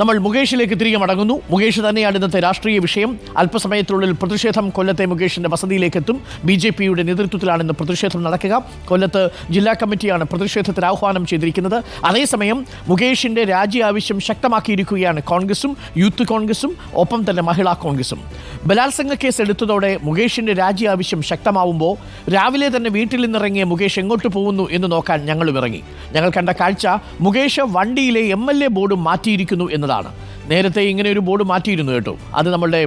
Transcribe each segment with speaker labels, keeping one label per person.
Speaker 1: നമ്മൾ മുകേഷിലേക്ക് തിരികെ മടങ്ങുന്നു. മുകേഷ് തന്നെയാണ് ഇന്നത്തെ രാഷ്ട്രീയ വിഷയം. അല്പസമയത്തിനുള്ളിൽ പ്രതിഷേധം കൊല്ലത്തെ മുകേഷിന്റെ വസതിയിലേക്ക് എത്തും ബി ജെ പിയുടെ നേതൃത്വത്തിലാണ് ഇന്ന് പ്രതിഷേധം നടക്കുക. കൊല്ലത്ത് ജില്ലാ കമ്മിറ്റിയാണ് പ്രതിഷേധത്തിന് ആഹ്വാനം ചെയ്തിരിക്കുന്നത്. അതേസമയം മുകേഷിന്റെ രാജി ആവശ്യം ശക്തമാക്കിയിരിക്കുകയാണ് കോൺഗ്രസും യൂത്ത് കോൺഗ്രസും ഒപ്പം തന്നെ മഹിളാ കോൺഗ്രസും. ബലാത്സംഗ കേസ് എടുത്തതോടെ മുകേഷിന്റെ രാജി ആവശ്യം ശക്തമാവുമ്പോൾ രാവിലെ തന്നെ വീട്ടിൽ നിന്നിറങ്ങിയ മുകേഷ് എങ്ങോട്ട് പോകുന്നു എന്ന് നോക്കാൻ ഞങ്ങളും ഇറങ്ങി ഞങ്ങൾ കണ്ട കാഴ്ച മുകേഷ് വണ്ടിയിലെ എം എൽ എ ബോർഡ് മാറ്റിയിരിക്കുന്നു എന്നതാണ്. നേരത്തെ ഇങ്ങനെ ഒരു ബോർഡ് മാറ്റിയിരുന്നു കേട്ടോ. അത് നമ്മളുടെ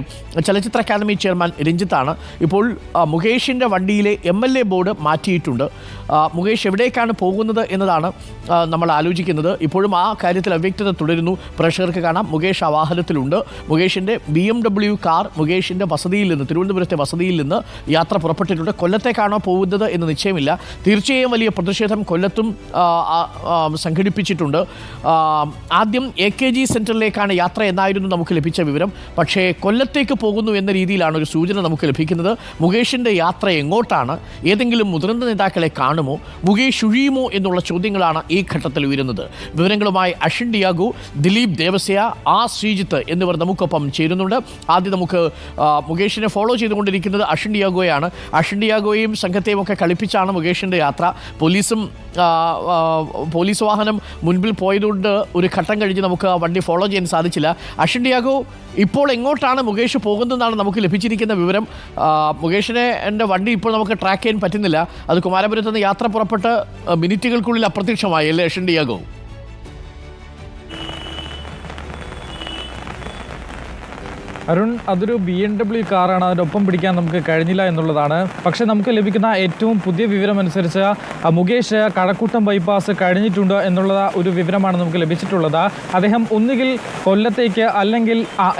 Speaker 1: ചലച്ചിത്ര അക്കാദമി ചെയർമാൻ രഞ്ജിത്താണ്. ഇപ്പോൾ മുകേഷിന്റെ വണ്ടിയിലെ എം എൽ എ ബോർഡ് മാറ്റിയിട്ടുണ്ട്. മുകേഷ് എവിടേക്കാണ് പോകുന്നത് എന്നതാണ് നമ്മൾ ആലോചിക്കുന്നത്. ഇപ്പോഴും ആ കാര്യത്തിൽ അവ്യക്തത തുടരുന്നു. പ്രേക്ഷകർക്ക് കാണാം. മുകേഷ് ആ വാഹനത്തിലുണ്ട്. മുകേഷിന്റെ ബി എം ഡബ്ല്യു കാർ മുകേഷിന്റെ വസതിയിൽ നിന്ന് തിരുവനന്തപുരത്തെ വസതിയിൽ നിന്ന് യാത്ര പുറപ്പെട്ടിട്ടുണ്ട്. കൊല്ലത്തേക്കാണോ പോകുന്നത് എന്ന് നിശ്ചയമില്ല. തീർച്ചയായും വലിയ പ്രതിഷേധം കൊല്ലത്തും സംഘടിപ്പിച്ചിട്ടുണ്ട്. ആദ്യം എ കെ ജി സെന്ററിലേക്കാണ് യാത്ര എന്നായിരുന്നു നമുക്ക് ലഭിച്ച വിവരം. പക്ഷേ കൊല്ലത്തേക്ക് പോകുന്നു എന്ന രീതിയിലാണ് ഒരു സൂചന നമുക്ക് ലഭിക്കുന്നത്. മുകേഷിന്റെ യാത്ര എങ്ങോട്ടാണ്? ഏതെങ്കിലും മുതിർന്ന നേതാക്കളെ കാണുമോ? മുകേഷ് ഒഴിയുമോ എന്നുള്ള ചോദ്യങ്ങളാണ് ഈ ഘട്ടത്തിൽ ഉയരുന്നത്. വിവരങ്ങളുമായി അഷിൻ ഡിയാഗു ദിലീപ് ദേവസ്യ ആ ശ്രീജിത്ത് എന്നിവർ നമുക്കൊപ്പം ചേരുന്നുണ്ട്. ആദ്യം നമുക്ക് മുകേഷിനെ ഫോളോ ചെയ്തുകൊണ്ടിരിക്കുന്നത് അഷിൻ ഡിയാഗോയാണ്. അഷിൻ ഡിയാഗോയും സംഘത്തെയും ഒക്കെ കളിപ്പിച്ചാണ് മുകേഷിന്റെ യാത്ര. പോലീസും പോലീസ് വാഹനം മുൻപിൽ പോയതുകൊണ്ട് ഒരു ഘട്ടം കഴിഞ്ഞ് നമുക്ക് വണ്ടി ചെയ്യാൻ സാധിച്ചില്ല. അഷിൻ ഡിയാഗോ ഇപ്പോൾ എങ്ങോട്ടാണ് മുകേഷ് പോകുന്നതെന്നാണ് നമുക്ക് ലഭിച്ചിരിക്കുന്ന വിവരം. മുകേഷിനെ എന്റെ വണ്ടി ഇപ്പോൾ നമുക്ക് ട്രാക്ക് ചെയ്യാൻ പറ്റുന്നില്ല. അത് കുമാരപുരത്ത് നിന്ന് യാത്ര പുറപ്പെട്ട് മിനിറ്റുകൾക്കുള്ളിൽ അപ്രത്യക്ഷമായി അല്ലേ അഷിൻ ഡിയാഗോ?
Speaker 2: അരുൺ അതൊരു ബി എം ഡബ്ല്യു കാറാണ് അതിന്റെ ഒപ്പം പിടിക്കാൻ നമുക്ക് കഴിഞ്ഞില്ല എന്നുള്ളതാണ്. പക്ഷേ നമുക്ക് ലഭിക്കുന്ന ഏറ്റവും പുതിയ വിവരം അനുസരിച്ച് മുകേഷ് കഴക്കൂട്ടം ബൈപ്പാസ് കഴിഞ്ഞിട്ടുണ്ട് എന്നുള്ള ഒരു വിവരമാണ് നമുക്ക് ലഭിച്ചിട്ടുള്ളത്. അദ്ദേഹം ഒന്നുകിൽ കൊല്ലത്തേക്ക് അല്ലെങ്കിൽ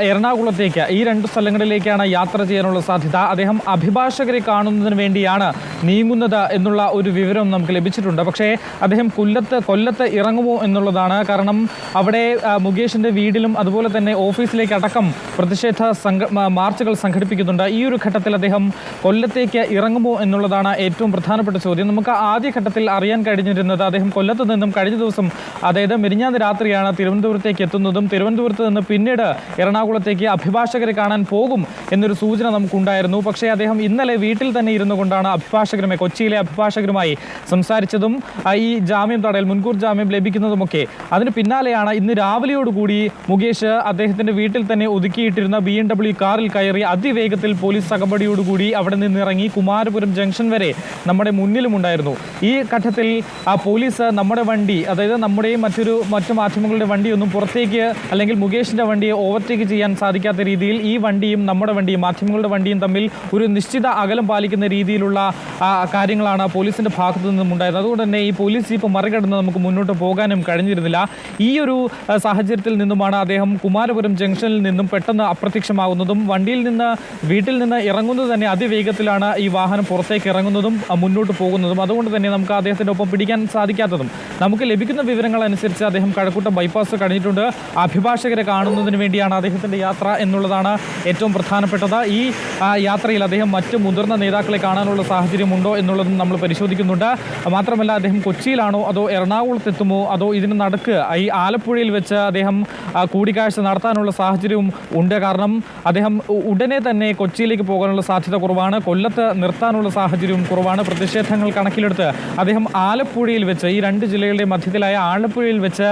Speaker 2: എറണാകുളത്തേക്ക് ഈ രണ്ട് സ്ഥലങ്ങളിലേക്കാണ് യാത്ര ചെയ്യാനുള്ള സാധ്യത. അദ്ദേഹം അഭിഭാഷകരെ കാണുന്നതിന് വേണ്ടിയാണ് നീങ്ങുന്നത് എന്നുള്ള ഒരു വിവരം നമുക്ക് ലഭിച്ചിട്ടുണ്ട്. പക്ഷേ അദ്ദേഹം കൊല്ലത്ത് കൊല്ലത്ത് ഇറങ്ങുമോ എന്നുള്ളതാണ്. കാരണം അവിടെ മുകേഷിന്റെ വീടിലും അതുപോലെ തന്നെ ഓഫീസിലേക്ക് അടക്കം പ്രതിഷേധ മ- മാർച്ചുകൾ സംഘടിപ്പിക്കുന്നുണ്ട്. ഈ ഒരു ഘട്ടത്തിൽ അദ്ദേഹം കൊല്ലത്തേക്ക് ഇറങ്ങുമോ എന്നുള്ളതാണ് ഏറ്റവും പ്രധാനപ്പെട്ട ചോദ്യം. നമുക്ക് ആദ്യ ഘട്ടത്തിൽ അറിയാൻ കഴിഞ്ഞിരുന്നത് അദ്ദേഹം കൊല്ലത്ത് നിന്നും കഴിഞ്ഞ ദിവസം അതായത് മെരിഞ്ഞാന്ന് രാത്രിയാണ് തിരുവനന്തപുരത്തേക്ക് എത്തുന്നതും തിരുവനന്തപുരത്ത് നിന്ന് പിന്നീട് എറണാകുളത്തേക്ക് അഭിഭാഷകരെ കാണാൻ പോകും എന്നൊരു സൂചന നമുക്കുണ്ടായിരുന്നു. പക്ഷേ അദ്ദേഹം ഇന്നലെ വീട്ടിൽ തന്നെ ഇരുന്നു കൊണ്ടാണ് അഭിഭാഷകരുമായി കൊച്ചിയിലെ അഭിഭാഷകരുമായി സംസാരിച്ചതും ഈ ജാമ്യം തടയൽ മുൻകൂർ ജാമ്യം ലഭിക്കുന്നതുമൊക്കെ. അതിന് പിന്നാലെയാണ് ഇന്ന് രാവിലെയോടുകൂടി മുകേഷ് അദ്ദേഹത്തിന്റെ വീട്ടിൽ തന്നെ ഒതുക്കിയിട്ടിരുന്ന ബി എം ഡബ്ല്യു കാറിൽ കയറി അതിവേഗത്തിൽ പോലീസ് അകമ്പടിയോടുകൂടി അവിടെ നിന്നിറങ്ങി കുമാരപുരം ജംഗ്ഷൻ വരെ നമ്മുടെ മുന്നിലുമുണ്ടായിരുന്നു. ഈ ഘട്ടത്തിൽ ആ പോലീസ് നമ്മുടെ വണ്ടി അതായത് നമ്മുടെയും മറ്റൊരു മറ്റു മാധ്യമങ്ങളുടെ വണ്ടിയൊന്നും പുറത്തേക്ക് അല്ലെങ്കിൽ മുകേഷിന്റെ വണ്ടിയെ ഓവർടേക്ക് ചെയ്യാൻ സാധിക്കാത്ത രീതിയിൽ ഈ വണ്ടിയും നമ്മുടെ വണ്ടിയും മാധ്യമങ്ങളുടെ വണ്ടിയും തമ്മിൽ ഒരു നിശ്ചിത അകലം പാലിക്കുന്ന രീതിയിലുള്ള കാര്യങ്ങളാണ് പോലീസിന്റെ ഭാഗത്തു നിന്നും ഉണ്ടായത്. അതുകൊണ്ട് തന്നെ ഈ പോലീസ് ജീപ്പ് മറികടന്ന് നമുക്ക് മുന്നോട്ട് പോകാനും കഴിഞ്ഞിരുന്നില്ല. ഈ ഒരു സാഹചര്യത്തിൽ നിന്നുമാണ് അദ്ദേഹം കുമാരപുരം ജംഗ്ഷനിൽ നിന്നും പെട്ടെന്ന് അപ്രത്യക്ഷമാകുന്നതും വണ്ടിയിൽ നിന്ന് വീട്ടിൽ നിന്ന് ഇറങ്ങുന്നത് തന്നെ അതിവേഗത്തിലാണ് ഈ വാഹനം പുറത്തേക്ക് ഇറങ്ങുന്നതും മുന്നോട്ട് പോകുന്നതും. അതുകൊണ്ട് തന്നെ നമുക്ക് അദ്ദേഹത്തിന്റെ ഒപ്പം പിടിക്കാൻ സാധിക്കാത്തതും. നമുക്ക് ലഭിക്കുന്ന വിവരങ്ങൾ അനുസരിച്ച് അദ്ദേഹം കഴക്കൂട്ടം ബൈപ്പാസ് കഴിഞ്ഞിട്ടുണ്ട്. അഭിഭാഷകരെ കാണുന്നതിന് വേണ്ടിയാണ് അദ്ദേഹത്തിന്റെ യാത്ര എന്നുള്ളതാണ് ഏറ്റവും പ്രധാനപ്പെട്ടത്. ഈ യാത്രയിൽ അദ്ദേഹം മറ്റ് മുതിർന്ന നേതാക്കളെ കാണാനുള്ള സാഹചര്യമുണ്ടോ എന്നുള്ളതും നമ്മൾ പരിശോധിക്കുന്നുണ്ട്. മാത്രമല്ല അദ്ദേഹം കൊച്ചിയിലാണോ അതോ എറണാകുളത്ത് എത്തുമോ അതോ ഇതിന് നടക്കുക ഈ ആലപ്പുഴയിൽ വെച്ച് അദ്ദേഹം കൂടിക്കാഴ്ച നടത്താനുള്ള സാഹചര്യവും ഉണ്ട്. കാരണം അദ്ദേഹം ഉടനെ തന്നെ കൊച്ചിയിലേക്ക് പോകാനുള്ള സാധ്യത കുറവാണ്. കൊല്ലത്ത് നിർത്താനുള്ള സാഹചര്യവും കുറവാണ്. പ്രതിഷേധങ്ങൾ കണക്കിലെടുത്ത് അദ്ദേഹം ആലപ്പുഴയിൽ വെച്ച് ഈ രണ്ട് ജില്ലകളുടെ മധ്യത്തിലായ ആലപ്പുഴയിൽ വെച്ച്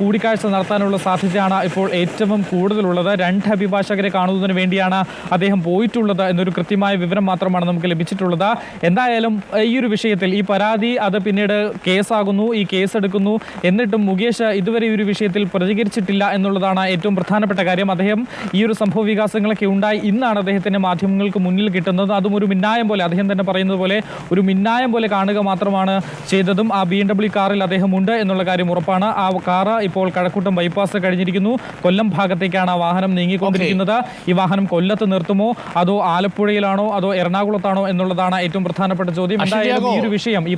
Speaker 2: കൂടിക്കാഴ്ച നടത്താനുള്ള സാധ്യതയാണ് ഇപ്പോൾ ഏറ്റവും കൂടുതലുള്ളത്. രണ്ട് അഭിഭാഷകരെ കാണുന്നതിന് വേണ്ടിയാണ് അദ്ദേഹം പോയിട്ടുള്ളത് എന്നൊരു കൃത്യമായ വിവരം മാത്രമാണ് നമുക്ക് ലഭിച്ചിട്ടുള്ളത്. എന്തായാലും ഈ ഒരു വിഷയത്തിൽ ഈ പരാതി അത് പിന്നീട് കേസാകുന്നു ഈ കേസ് എടുക്കുന്നു എന്നിട്ടും മുകേഷ് ഇതുവരെ ഈ ഒരു വിഷയത്തിൽ പ്രതികരിച്ചിട്ടില്ല എന്നുള്ളതാണ് ഏറ്റവും പ്രധാനപ്പെട്ട കാര്യം. അദ്ദേഹം ഈ ഒരു സംഭവ വികാസങ്ങളൊക്കെ ഉണ്ടായി. ഇന്നാണ് അദ്ദേഹത്തിന്റെ മാധ്യമങ്ങൾക്ക് മുന്നിൽ കിട്ടുന്നത്. അതും ഒരു മിന്നായം പോലെ അദ്ദേഹം തന്നെ പറയുന്നത് പോലെ ഒരു മിന്നായം പോലെ കാണുക മാത്രമാണ് ചെയ്തതും ആ ബി എം ഡബ്ല്യു കാറിൽ അദ്ദേഹം ഉണ്ട് എന്നുള്ള കാര്യം ഉറപ്പാണ്. ആ കാറ് ഇപ്പോൾ കഴക്കൂട്ടം ബൈപ്പാസ് കഴിഞ്ഞിരിക്കുന്നു. കൊല്ലം ഭാഗത്തേക്കാണ് ആ വാഹനം നീങ്ങിക്കൊണ്ടിരിക്കുന്നത്. ഈ വാഹനം കൊല്ലത്ത് നിർത്തുമോ? അതോ ആലപ്പുഴയിലാണോ? അതോ എറണാകുളത്താണോ? എന്നുള്ളതാണ് ഏറ്റവും പ്രധാനപ്പെട്ട ചോദ്യം. എന്തായാലും ഈ ഒരു വിഷയം ഈ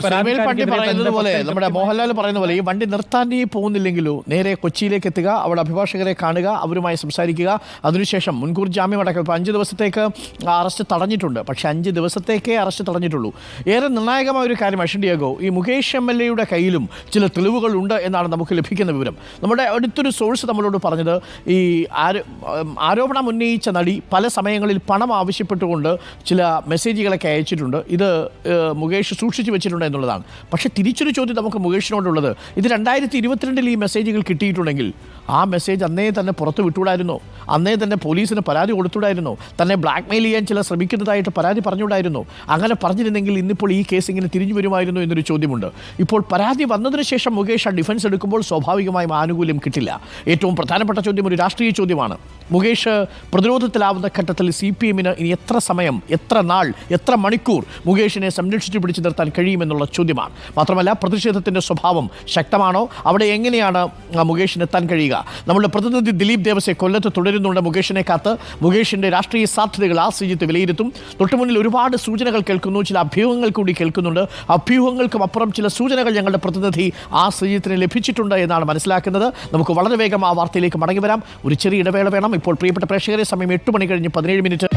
Speaker 1: പോലെ നമ്മുടെ മോഹൻലാൽ പറയുന്ന പോലെ ഈ വണ്ടി നിർത്താനേ പോകുന്നില്ലെങ്കിലും നേരെ കൊച്ചിയിലേക്ക് എത്തുക അവിടെ അഭിഭാഷകരെ കാണുക അവരുമായി സംസാരിക്കുക. അതിനുശേഷം ശേഷം മുൻകൂർ ജാമ്യം അടക്കം ഇപ്പോൾ അഞ്ച് ദിവസത്തേക്ക് അറസ്റ്റ് തടഞ്ഞിട്ടുണ്ട്. പക്ഷേ അഞ്ച് ദിവസത്തേക്കേ അറസ്റ്റ് തടഞ്ഞിട്ടുള്ളൂ. ഏറെ നിർണായകമായ ഒരു കാര്യം അഷൻ ഡിയാഗോ ഈ മുകേഷ് എം എൽ എയുടെ കയ്യിലും ചില തെളിവുകളുണ്ട് എന്നാണ് നമുക്ക് ലഭിക്കുന്ന വിവരം. നമ്മുടെ അടുത്തൊരു സോഴ്സ് നമ്മളോട് പറഞ്ഞത് ഈ ആരോപണം ഉന്നയിച്ച നടി പല സമയങ്ങളിൽ പണം ആവശ്യപ്പെട്ടുകൊണ്ട് ചില മെസ്സേജുകളൊക്കെ അയച്ചിട്ടുണ്ട്. ഇത് മുകേഷ് സൂക്ഷിച്ചു വെച്ചിട്ടുണ്ട് എന്നുള്ളതാണ്. പക്ഷേ തിരിച്ചൊരു ചോദ്യം നമുക്ക് മുകേഷിനോടുള്ളത്. ഇത് രണ്ടായിരത്തി ഇരുപത്തിരണ്ടിൽ ഈ മെസ്സേജുകൾ കിട്ടിയിട്ടുണ്ടെങ്കിൽ ആ മെസ്സേജ് അന്നേ തന്നെ പുറത്ത് വിട്ടുകൂടായിരുന്നോ? അന്നേ തന്നെ പോലീസിന് പരാതി കൊടുത്തുകൂടായിരുന്നോ തന്നെ ബ്ലാക്ക് മെയിൽ ചെയ്യാൻ ചില ശ്രമിക്കുന്നതായിട്ട് പരാതി പറഞ്ഞുണ്ടായിരുന്നു അങ്ങനെ പറഞ്ഞിരുന്നെങ്കിൽ ഇന്നിപ്പോൾ ഈ കേസ് ഇങ്ങനെ തിരിഞ്ഞു വരുമായിരുന്നു എന്നൊരു ചോദ്യമുണ്ട്. ഇപ്പോൾ പരാതി വന്നതിന് ശേഷം മുകേഷ് ഡിഫൻസ് എടുക്കുമ്പോൾ സ്വാഭാവികമായും ആനുകൂല്യം കിട്ടില്ല. ഏറ്റവും പ്രധാനപ്പെട്ട ചോദ്യം ഒരു രാഷ്ട്രീയ ചോദ്യമാണ്. മുകേഷ് പ്രതിരോധത്തിലാവുന്ന ഘട്ടത്തിൽ സി പി എമ്മിന് ഇനി എത്ര സമയം എത്ര നാൾ എത്ര മണിക്കൂർ മുകേഷിനെ സംരക്ഷിച്ചു പിടിച്ചു നിർത്താൻ കഴിയുമെന്നുള്ള ചോദ്യമാണ്. മാത്രമല്ല പ്രതിഷേധത്തിന്റെ സ്വഭാവം ശക്തമാണോ? അവിടെ എങ്ങനെയാണ് മുകേഷിന് എത്താൻ കഴിയുക? നമ്മുടെ പ്രതിനിധി ദിലീപ് ദേവസെ കൊല്ലത്ത് തുടരുന്നുണ്ട് മുകേഷിനെ കാത്ത് മുകേഷിന്റെ രാഷ്ട്രീയ സാധ്യതകൾ ആ ശ്രീജിത്ത് വിലയിരുത്തും തൊട്ടുമുന്നിൽ ഒരുപാട് സൂചനകൾ കേൾക്കുന്നു ചില അഭ്യൂഹങ്ങൾ കൂടി കേൾക്കുന്നുണ്ട്. അഭ്യൂഹങ്ങൾക്കും അപ്പുറം ചില സൂചനകൾ ഞങ്ങളുടെ പ്രതിനിധി ആ ശ്രീജിത്തിന് ലഭിച്ചിട്ടുണ്ട് എന്നാണ് മനസ്സിലാക്കുന്നത്. നമുക്ക് വളരെ വേഗം ആ വാർത്തയിലേക്ക് മടങ്ങി വരാം. ഒരു ചെറിയ ഇടവേള വേണം. ഇപ്പോൾ പ്രിയപ്പെട്ട പ്രേക്ഷകരെ സമയം എട്ട് മണി കഴിഞ്ഞ് പതിനേഴ് മിനിറ്റ്.